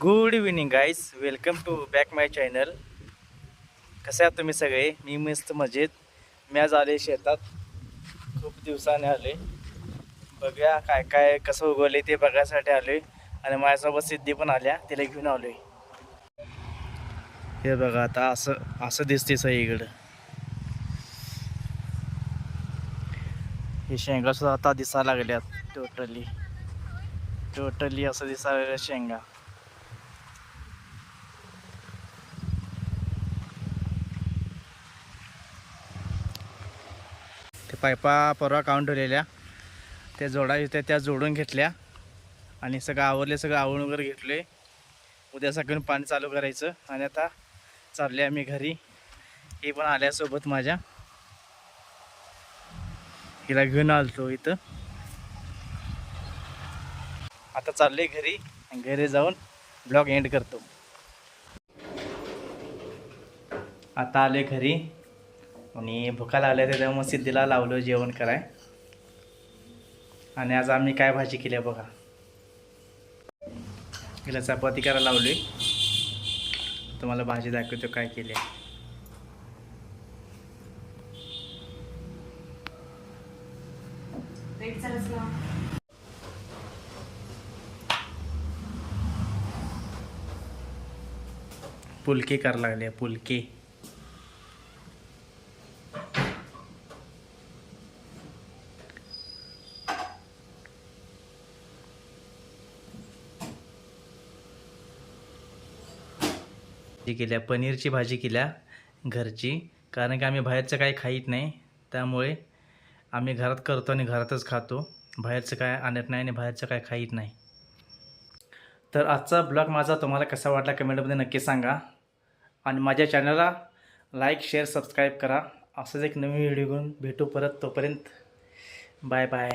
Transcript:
Good evening guys welcome to back my channel कसे आहात तुम्ही सगळे? मी मस्त मजेत. मी आज आले शेतात. खूप दिवसाने आले बघूया काय काय कसं उगवले ते बघायसाठी आलो आणि माझ्यासोबत सिद्धी पण आल्या. तिला घेऊन आलो हे बघा आता असं असं दिसते सगळीकडं. हे शेंगा सुद्धा आता दिसायला लागल्यात. टोटली टोटली असं दिसायला लागल्या शेंगा. ते पायपा परवा काढून ठेवलेल्या. त्या जोडायच्या होत्या त्या जोडून घेतल्या. आणि सगळं आवरले सगळं आवरून वगैरे घेतले. उद्या सकाळी पाणी चालू करायचं. आणि आता चालले आम्ही घरी. हे पण आल्यासोबत माझ्या. हिला घेऊन आलतो इथं. आता चालले घरी. घरी जाऊन ब्लॉग एंड करतो. आता आले घरी. आणि भुका लागल्या त्याच्यामुळे मग सिद्धीला लावलं जेवण कराय. आणि आज आम्ही काय भाजी केली आहे बघा. हिला चपाती करायला लावली. तुम्हाला भाजी दाखवतो काय केली आहे. पुलके करायला लागले पुलके. भाजी केल्या पनीरची भाजी केल्या घरची. कारण की आम्ही बाहेरचं काही खाईत नाही. त्यामुळे आम्ही घरात करतो आणि घरातच खातो. बाहेरचं काय आणत नाही आणि बाहेरचं काय खाईत नाही. तर आजचा ब्लॉग माझा तुम्हाला कसा वाटला कमेंटमध्ये नक्की सांगा. आणि माझ्या चॅनलला लाईक शेअर सबस्क्राईब करा. असंच एक नवीन व्हिडिओ घेऊन भेटू परत तोपर्यंत. Bye bye.